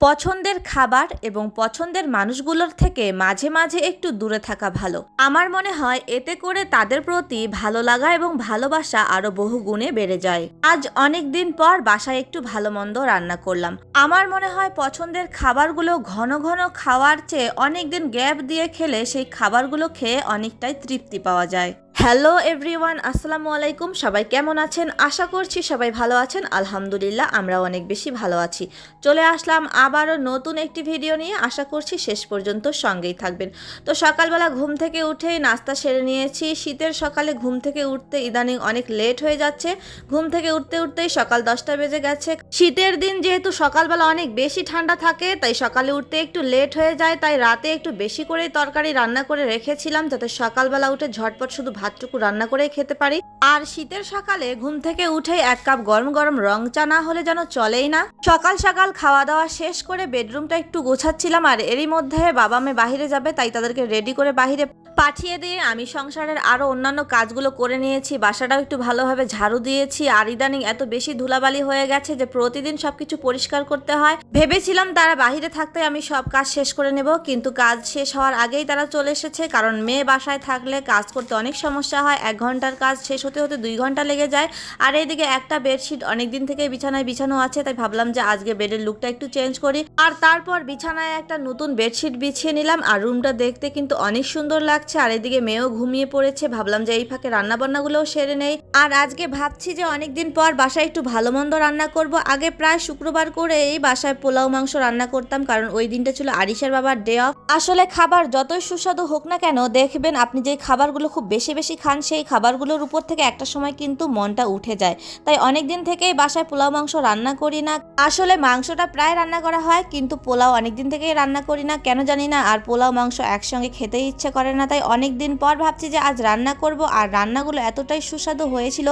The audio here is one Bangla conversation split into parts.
পছন্দের খাবার এবং পছন্দের মানুষগুলোর থেকে মাঝে মাঝে একটু দূরে থাকা ভালো। আমার মনে হয় এতে করে তাদের প্রতি ভালো লাগা এবং ভালোবাসা আরও বহু গুণে বেড়ে যায়। আজ অনেক দিন পর বাসায় একটু ভালো মন্দ রান্না করলাম। আমার মনে হয় পছন্দের খাবারগুলো ঘন ঘন খাওয়ার চেয়ে অনেক দিন গ্যাপ দিয়ে খেলে সেই খাবারগুলো খেয়ে অনেকটাই তৃপ্তি পাওয়া যায়। হ্যালো এভরিওয়ান আসসালামু আলাইকুম। সবাই কেমন আছেন? আশা করছি সবাই ভালো আছেন। আলহামদুলিল্লাহ আমরা অনেক বেশি ভালো আছি। চলে আসলাম আবারও নতুন একটি ভিডিও নিয়ে। আশা করছি শেষ পর্যন্ত সঙ্গেই থাকবেন। তো সকালবেলা ঘুম থেকে উঠেই নাস্তা সেরে নিয়েছি। শীতের সকালে ঘুম থেকে উঠতে ইদানিং অনেক লেট হয়ে যাচ্ছে। ঘুম থেকে উঠতে উঠতেই সকাল দশটা বেজে গেছে। শীতের দিন যেহেতু সকালবেলা অনেক বেশি ঠান্ডা থাকে, তাই সকালে উঠতে একটু লেট হয়ে যায়। তাই রাতে একটু বেশি করেই তরকারি রান্না করে রেখেছিলাম, যাতে সকালবেলা উঠে ঝটপট শুধু ভাতটুকু রান্না করেই খেতে পারি। আর শীতের সকালে ঘুম থেকে উঠে এক কাপ গরম গরম রং চা না হলে যেন চলেই না। সকাল সকাল খাওয়া দাওয়া শেষ করে বেডরুমটা একটু গোছাচ্ছিলাম আর এরই মধ্যে বাবা মেয়ে বাহিরে যাবে, তাই তাদেরকে রেডি করে বাহিরে পাঠিয়ে দিয়ে আমি সংসারের আরও অন্যান্য কাজগুলো করে নিয়েছি, বাসাটাও একটু ভালোভাবে ঝাড়ু দিয়েছি আর ইদানিং এত বেশি ধুলাবালি হয়ে গেছে যে প্রতিদিন সব কিছু পরিষ্কার করতে হয়। ভেবেছিলাম তারা বাহিরে থাকতে আমি সব কাজ শেষ করে নেব, কিন্তু কাজ শেষ হওয়ার আগেই তারা চলে এসেছে, কারণ মেয়ে বাসায় থাকলে কাজ করতে অনেক সমস্যা হয়, এক ঘণ্টার কাজ শেষ হতে হতে দুই ঘণ্টা লেগে যায়। আর এইদিকে একটা বেডশিট অনেক দিন থেকে বিছানায় বিছানো আছে, তাই ভাবলাম যে আজকে বেডের লুকটা একটু চেঞ্জ করি। আর তারপর বিছানায় একটা নতুন বেডশিট বিছিয়ে নিলাম, আর রুমটা দেখতে কিন্তু অনেক সুন্দর লাগছে। আর এদিকে মেয়েও ঘুমিয়ে পড়েছে। ভাবলাম যে এই ফাঁকে রান্না বান্নাগুলোও সেরে নেই। আর আজকে ভাবছি যে অনেকদিন পর বাসায় একটু ভালো মন্দ রান্না করব। আগে প্রায় শুক্রবার করে এই বাসায় পোলাও, মাংস রান্না করতাম, কারণ ওই দিনটা ছিল আরিসের বাবার ডে অফ আসলে খাবার যতই সুস্বাদু হোক না কেন, দেখবেন আপনি যে খাবারগুলো খুব বেশি বেশি খান, সেই খাবারগুলোর উপর থেকে একটা সময় কিন্তু মনটা উঠে যায়। তাই অনেক দিন থেকেই বাসায় পোলাও, মাংস রান্না করি না। আসলে মাংসটা প্রায় রান্না করা হয়, কিন্তু পোলাও অনেক দিন থেকেই রান্না করি না, কেন জানি না। আর পোলাও, মাংস একসঙ্গে খেতেই ইচ্ছে করে না, তাই অনেক দিন পর ভাবছি যে আজ রান্না করব আর রান্নাগুলো এতটাই সুস্বাদু হয়েছিল,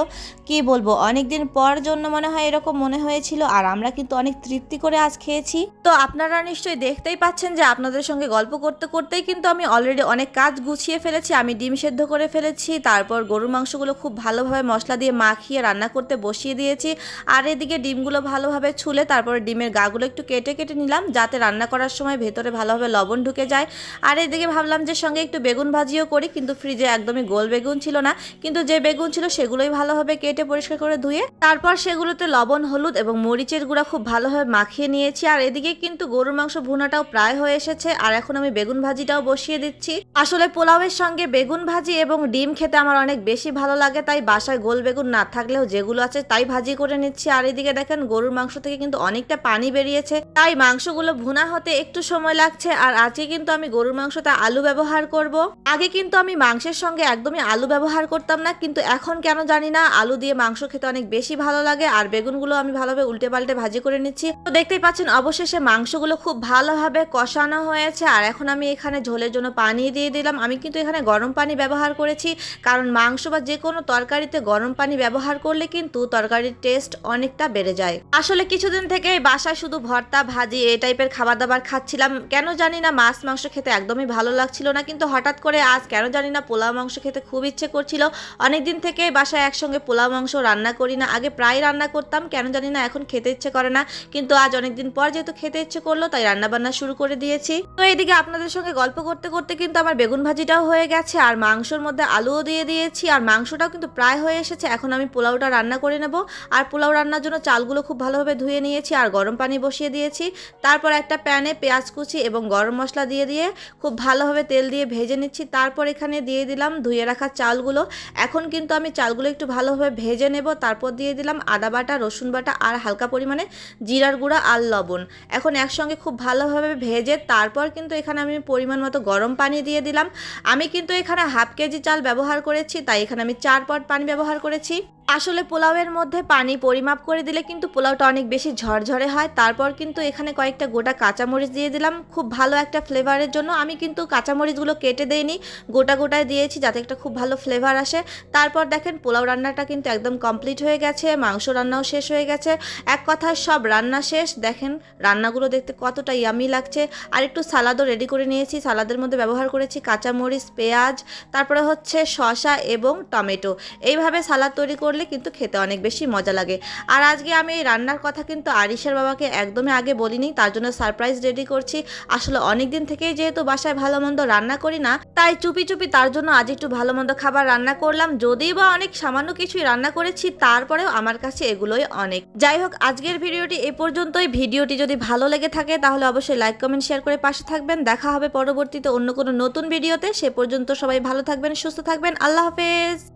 কি বলব? অনেক দিন পর জন্য মনে হয় এরকম মনে হয়েছিল আর আমরা কিন্তু অনেক তৃপ্তি করে আজ খেয়েছি। তো আপনারা নিশ্চয়ই দেখতেই পাচ্ছেন যে আপনাদের সঙ্গে গল্প করতে করতেই কিন্তু আমি অলরেডি অনেক কাজ গুছিয়ে ফেলেছি, আমি ডিম সেদ্ধ করে ফেলেছি, তারপর গরুর মাংসগুলো খুব ভালোভাবে মশলা দিয়ে মাখিয়ে রান্না করতে বসিয়ে দিয়েছি আর এদিকে ডিমগুলো ভালোভাবে ছুলে তারপরে ডিমের গাগুলো একটু কেটে কেটে নিলাম যাতে রান্না করার সময় ভেতরে ভালোভাবে লবণ ঢুকে যায়। আর এদিকে ভাবলাম যে সঙ্গে একটু বেগুন ভাজিও করি, কিন্তু ফ্রিজে একদমই গোল বেগুন ছিল না। কিন্তু যে বেগুন ছিল সেগুলোই ভালোভাবে কেটে পরিষ্কার করে ধুয়ে। তারপর সেগুলোতে লবণ, হলুদ এবং মরিচের গুঁড়া খুব ভালোভাবে মাখিয়ে নিয়েছি। আর এদিকে কিন্তু গরুর মাংস ভুনাটাও প্রায় হয়ে এসেছে। আর এখন আমি বেগুন ভাজিটাও বসিয়ে দিচ্ছি। আসলে পোলাওয়ের সঙ্গে বেগুন ভাজি এবং ডিম খেতে আমার অনেক বেশি ভালো লাগে, তাই বাসায় গোল বেগুন না থাকলেও যেগুলো আছে তাই ভাজি করে নিচ্ছি। আর এদিকে দেখেন গরুর মাংস থেকে কিন্তু অনেকটা পানি বেরিয়েছে, তাই মাংসগুলো ভুনা হতে একটু সময় লাগছে। আর আজকে কিন্তু আমি গরুর মাংসটা আলু ব্যবহার করব। আগে কিন্তু আমি মাংসের সঙ্গে একদমই আলু ব্যবহার করতাম না, কিন্তু এখন কেন জানি না, আলু দিয়ে মাংস খেতে অনেক বেশি ভালো লাগে আর বেগুনগুলো আমি ভালোভাবে উল্টে পাল্টে ভাজি করে নিচ্ছি। তো দেখতেই পাচ্ছেন অবশেষে মাংসগুলো খুব ভালোভাবে কষানো হয়েছে আর এখন আমি এখানে ঝোলের জন্য পানি দিয়ে দিলাম। আমি কিন্তু এখানে গরম পানি ব্যবহার করেছি, কারণ মাংস বা যে কোনো তরকারিতে গরম পানি ব্যবহার করলে কিন্তু তরকারির টেস্ট অনেকটা বেড়ে যায়। আসলে কিছুদিন থেকে বাসায় শুধু ভর্তা, ভাজি, এই টাইপের খাবার দাবার খাচ্ছিলাম। কেন জানি না, মাছ, মাংস খেতে একদমই ভালো লাগছিল না, কিন্তু হঠাৎ করে আজ কেন জানি না, পোলাও মাংস খেতে খুব ইচ্ছে করছিল। অনেকদিন থেকে বাসায় একসঙ্গে পোলাও মাংস রান্না করি না। আগে প্রায় রান্না করতাম, কেন জানি না এখন খেতে ইচ্ছে করে না। কিন্তু আজ অনেকদিন পর যেহেতু খেতে ইচ্ছে করল, তাই রান্না বান্না শুরু করে দিয়েছি। তো এইদিকে আপনাদের সঙ্গে গল্প করতে করতে কিন্তু আমার বেগুন ভাজিটাও হয়ে গেছে, আর মাংসর মধ্যে আলুও দিয়ে দিয়েছি, আর মাংসটাও কিন্তু প্রায় হয়ে এসেছে। এখন আমি পোলাওটা রান্না করে নেব। আর পোলাও রান্নার জন্য চালগুলো খুব ভালোভাবে ধুয়ে নিয়েছি, আর গরম পানি বসিয়ে দিয়েছি। তারপর একটা প্যানে পেঁয়াজ কুচি এবং গরম মশলা দিয়ে দিয়ে খুব ভালোভাবে তেল দিয়ে ভেজে নিচ্ছি। তারপর এখানে দিয়ে দিলাম, ধুয়ে রাখা চালগুলো। এখন কিন্তু আমি চালগুলো একটু ভালোভাবে ভেজে নেব, তারপর দিয়ে দিলাম আদা বাটা, রসুন বাটা আর হালকা পরিমাণে জিরার গুঁড়া আর লবণ। এখন একসঙ্গে খুব ভালোভাবে ভেজে তারপর কিন্তু এখানে আমি পরিমাণ মতো গরম পানি দিয়ে দিলাম। আমি কিন্তু এখানে হাফ কেজি চাল ব্যবহার করেছি, তাই এখানে আমি চার পট পানি ব্যবহার করেছি। আসলে পোলাওয়ের মধ্যে পানি পরিমাপ করে দিলে কিন্তু পোলাওটা অনেক বেশি ঝরঝরে হয়। তারপর কিন্তু এখানে কয়েকটা গোটা কাঁচামরিচ দিয়ে দিলাম। খুব ভালো একটা ফ্লেভারের জন্য আমি কিন্তু কাঁচামরিচগুলো কেটে দেইনি। গোটা গোটায় দিয়েছি যাতে একটা খুব ভালো ফ্লেভার আসে। তারপর দেখেন পোলাও রান্নাটা কিন্তু একদম কমপ্লিট হয়ে গেছে, মাংস রান্নাও শেষ হয়ে গেছে। এক কথায় সব রান্না শেষ। দেখেন রান্নাগুলো দেখতে কতটা ইয়ামি লাগছে। আর একটু সালাদও রেডি করে নিয়েছি। সালাদের মধ্যে ব্যবহার করেছি কাঁচামরিচ, পেঁয়াজ, তারপরে হচ্ছে শসা এবং টমেটো। এইভাবে সালাদ তৈরি করলে করলে কিন্তু খেতে অনেক বেশি মজা লাগে। আর আজকে আমি এই রান্নার কথা কিন্তু আরিশের বাবাকে একদমই আগে বলিনি, তার জন্য সারপ্রাইজ রেডি করছি। আসলে অনেক দিন থেকেই যেহেতু বাসায় ভালো মন্দ রান্না করি না, তাই চুপি চুপি তার জন্য আজ একটু ভালো মন্দ খাবার রান্না করলাম। যদি বা অনেক সামান্য কিছুই রান্না করেছি, তারপরেও আমার কাছে এগুলোই অনেক। যাই হোক, আজকের ভিডিওটি এ পর্যন্তই। ভিডিওটি যদি ভালো লেগে থাকে, তাহলে অবশ্যই লাইক কমেন্ট শেয়ার করে পাশে থাকবেন। দেখা হবে পরবর্তীতে অন্য কোনো নতুন ভিডিওতে। সে পর্যন্ত সবাই ভালো থাকবেন, সুস্থ থাকবেন। আল্লাহ হাফেজ।